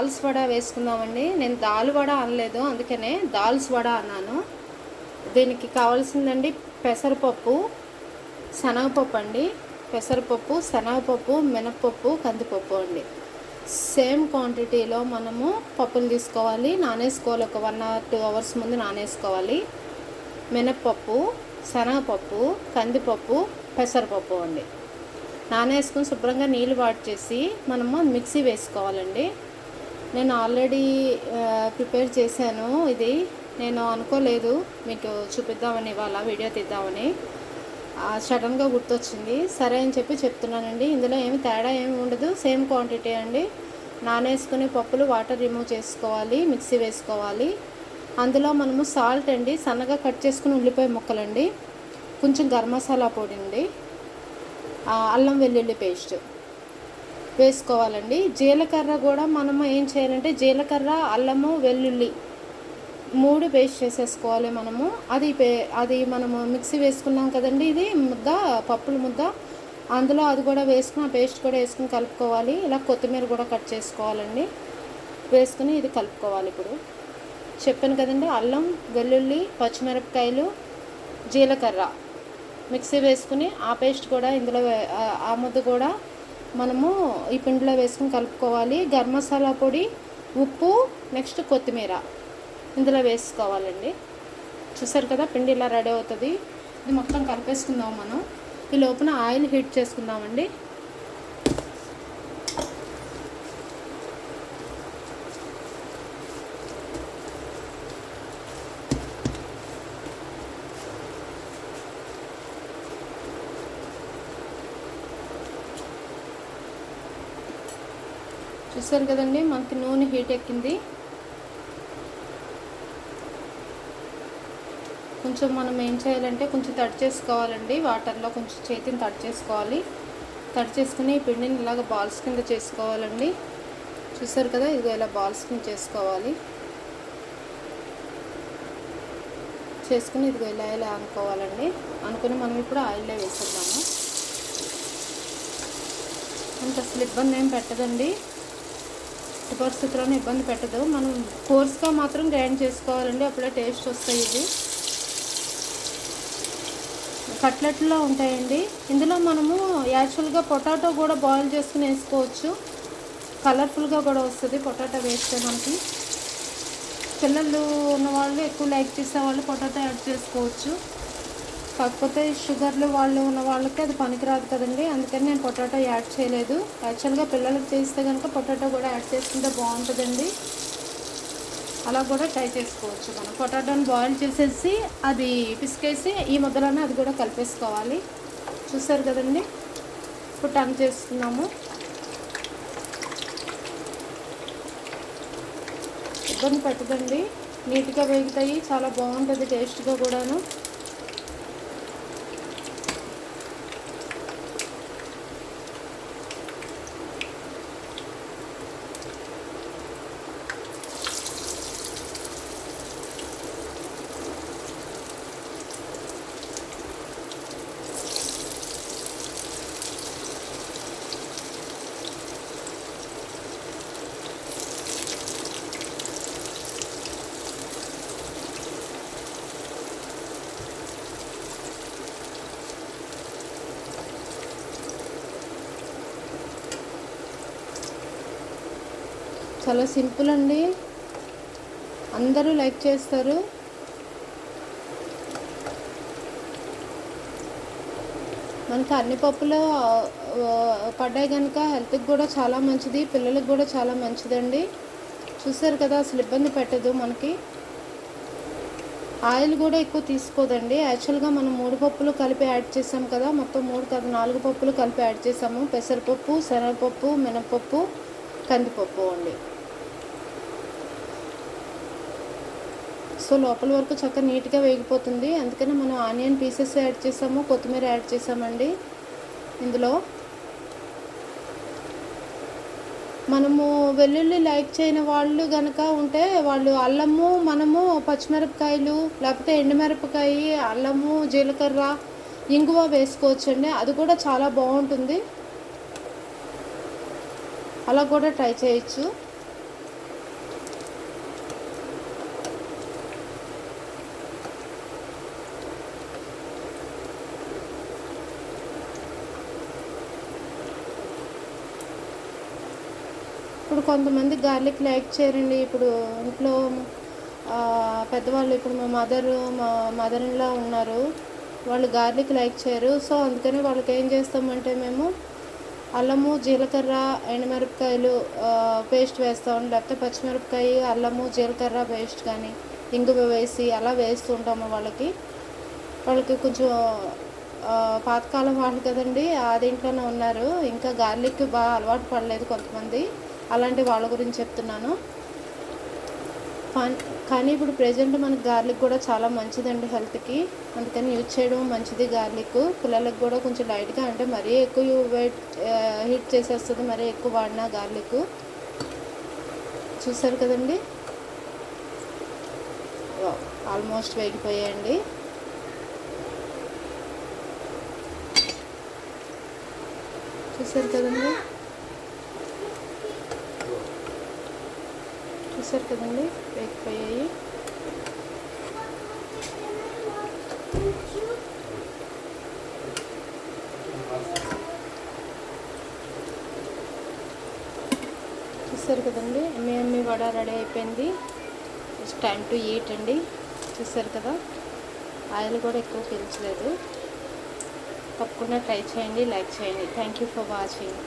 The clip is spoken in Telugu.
దాల్స్ వడ వేసుకుందామండి. నేను దాల్ వడ అనలేదు అందుకనే దాల్స్ వడ అన్నాను. దీనికి కావాల్సిందండి పెసరపప్పు శనగపప్పు అండి. పెసరపప్పు శనగపప్పు మినప్పప్పు కందిపప్పు అండి. సేమ్ క్వాంటిటీలో మనము పప్పులు తీసుకోవాలి. నానేసుకోవాలి. ఒక వన్ అవర్ టూ అవర్స్ ముందు నానేసుకోవాలి. మినప్పప్పు శనగపప్పు కందిపప్పు పెసరపప్పు అండి. నానేసుకుని శుభ్రంగా నీళ్ళు వాడి చేసి మనము మిక్సీ వేసుకోవాలండి. నేను ఆల్రెడీ ప్రిపేర్ చేశాను ఇది. నేను అనుకోలేదు మీకు చూపిద్దామని ఇవాళ వీడియో తీద్దామని. సడన్గా గుర్తొచ్చింది. సరే అని చెప్పి చెప్తున్నానండి. ఇందులో ఏమి తేడా ఏమి ఉండదు. సేమ్ క్వాంటిటీ అండి. నానేసుకునే పప్పులు వాటర్ రిమూవ్ చేసుకోవాలి మిక్సీ వేసుకోవాలి. అందులో మనము సాల్ట్ అండి సన్నగా కట్ చేసుకుని ఉల్లిపాయ ముక్కలండి. కొంచెం గరం మసాలా పొడి అండి. అల్లం వెల్లుల్లి పేస్ట్. వేసుకోవాలండి. జీలకర్ర కూడా మనము ఏం చేయాలంటే జీలకర్ర అల్లము వెల్లుల్లి మూడు పేస్ట్ చేసేసుకోవాలి మనము. అది పే అది మనము మిక్సీ వేసుకున్నాం కదండి ఇది ముద్ద పప్పుల ముద్ద. అందులో అది కూడా వేసుకుని ఆ పేస్ట్ కూడా వేసుకుని కలుపుకోవాలి. ఇలా కొత్తిమీర కూడా కట్ చేసుకోవాలండి. వేసుకుని ఇది కలుపుకోవాలి ఇప్పుడు. చెప్పాను కదండి అల్లం వెల్లుల్లి పచ్చిమిరపకాయలు జీలకర్ర మిక్సీ వేసుకుని ఆ పేస్ట్ కూడా ఇందులో ఆ ముద్ద కూడా మనము ఈ పిండిలో వేసుకుని కలుపుకోవాలి. గరం మసాలా పొడి ఉప్పు నెక్స్ట్ కొత్తిమీర ఇందులో వేసుకోవాలండి. చూసారు కదా పిండి ఇలా రెడీ అవుతుంది. ఇది మొత్తం కలిపేసుకుందాం మనం. ఈ లోపల ఆయిల్ హీట్ చేసుకుందామండి. చూసారు కదండి మనకి నూనె హీట్ ఎక్కింది. కొంచెం మనం ఏం చేయాలంటే కొంచెం తడి చేసుకోవాలండి. వాటర్లో కొంచెం చేతిని తడి చేసుకోవాలి. తడి చేసుకుని ఈ పిండిని ఇలాగ బాల్స్ కింద చేసుకోవాలండి. చూసారు కదా ఇదిగో ఇలా బాల్స్ కింద చేసుకోవాలి. చేసుకుని ఇదిగో ఇలా ఇలా అనుకోవాలండి. అనుకుని మనం ఇప్పుడు ఆయిల్లో వేసుకున్నాము అంత అసలు ఇబ్బంది ఏం పెట్టదండి. పరిస్థితుల్లోనే ఇబ్బంది పెట్టదు. మనం కోర్స్గా మాత్రం గ్రైండ్ చేసుకోవాలండి. అప్పుడే టేస్ట్ వస్తాయి ఇది కట్లెట్లో ఉంటాయండి. ఇందులో మనము యాక్చువల్గా పొటాటో కూడా బాయిల్ చేసుకుని వేసుకోవచ్చు. కలర్ఫుల్గా కూడా వస్తుంది పొటాటో వేస్తే మనకి. పిల్లలు ఉన్నవాళ్ళు ఎక్కువ లైక్ చేసేవాళ్ళు పొటాటో యాడ్ చేసుకోవచ్చు. కాకపోతే షుగర్లు వాళ్ళు ఉన్న వాళ్ళకి అది పనికిరాదు కదండి. అందుకని నేను పొటాటో యాడ్ చేయలేదు. యాక్చువల్గా పిల్లలకి చేస్తే కనుక పొటాటో కూడా యాడ్ చేసుకుంటే బాగుంటుందండి. అలా కూడా ట్రై చేసుకోవచ్చు మనం. పొటాటోని బాయిల్ చేసేసి అది పిసికేసి ఈ ముద్దలోనే అది కూడా కలిపేసుకోవాలి. చూసారు కదండి? ఇప్పుడు టర్న్ చేస్తున్నాము. ఇబ్బంది పెట్టదండి. నీట్గా వేగుతాయి. చాలా బాగుంటుంది టేస్ట్గా కూడాను. చాలా సింపుల్ అండి. అందరూ లైక్ చేస్తారు. మనకి అన్ని పప్పులు పడ్డాయి కనుక హెల్త్కి కూడా చాలా మంచిది పిల్లలకు కూడా చాలా మంచిదండి. చూసారు కదా అసలు ఇబ్బంది పెట్టదు మనకి. ఆయిల్ కూడా ఎక్కువ తీసుకోదండి. యాక్చువల్గా మనం మూడు పప్పులు కలిపి యాడ్ చేసాం కదా మొత్తం మూడు కాదు నాలుగు పప్పులు కలిపి యాడ్ చేసాము. పెసరపప్పు శనగపప్పు మినపప్పు కందిపప్పు అండి. సో లోపల వరకు చక్కగా నీట్గా వేగిపోతుంది. అందుకని మనం ఆనియన్ పీసెస్ యాడ్ చేసాము. కొత్తిమీర యాడ్ చేసామండి ఇందులో. మనము వెల్లుల్లి లైక్ చేయని వాళ్ళు కనుక ఉంటే వాళ్ళు అల్లము మనము పచ్చిమిరపకాయలు లేకపోతే ఎండుమిరపకాయ అల్లము జీలకర్ర ఇంగువ వేసుకోవచ్చండి. అది కూడా చాలా బాగుంటుంది. అలా కూడా ట్రై చేయొచ్చు. ఇప్పుడు కొంతమంది గార్లిక్ లైక్ చేయరండి. ఇప్పుడు ఇంట్లో పెద్దవాళ్ళు ఇప్పుడు మా మదర్ మా మదర్ ఇన్లా ఉన్నారు. వాళ్ళు గార్లిక్ లైక్ చేయరు. సో అందుకని వాళ్ళకి ఏం చేస్తామంటే మేము అల్లము జీలకర్ర ఎండుమిరపకాయలు పేస్ట్ వేస్తాం. లేకపోతే పచ్చిమిరపకాయ అల్లము జీలకర్ర పేస్ట్ కానీ ఇంగువ వేసి అలా వేస్తూ ఉంటాము వాళ్ళకి. వాళ్ళకి కొంచెం పాతకాలం వాళ్ళు కదండి ఆ ఇంట్లోనే ఉన్నారు. ఇంకా గార్లిక్ బాగా అలవాటు పడలేదు కొంతమంది. అలాంటి వాళ్ళ గురించి చెప్తున్నాను. కానీ ఇప్పుడు ప్రెజెంట్ మనకి గార్లిక్ కూడా చాలా మంచిదండి హెల్త్కి. అందుకని యూజ్ చేయడం మంచిది గార్లిక్. పిల్లలకు కూడా కొంచెం లైట్గా అంటే మరీ ఎక్కువ వెయిట్ హీట్ చేసేస్తుంది మరీ ఎక్కువ వాడినా గార్లిక్. చూసారు కదండి? ఆల్మోస్ట్ వేగిపోయాయండి. చూసారు కదండి? చూసారు కదండి వేగిపోయాయి చూసారు కదండి ఎమ్మి ఎమ్మి వడ రెడీ అయిపోయింది. ఇట్స్ టైం టు ఈట్ అండి. చూసారు కదా ఆయిల్ కూడా ఎక్కువ పీల్చలేదు. తప్పకుండా ట్రై చేయండి లైక్ చేయండి. Thank you for watching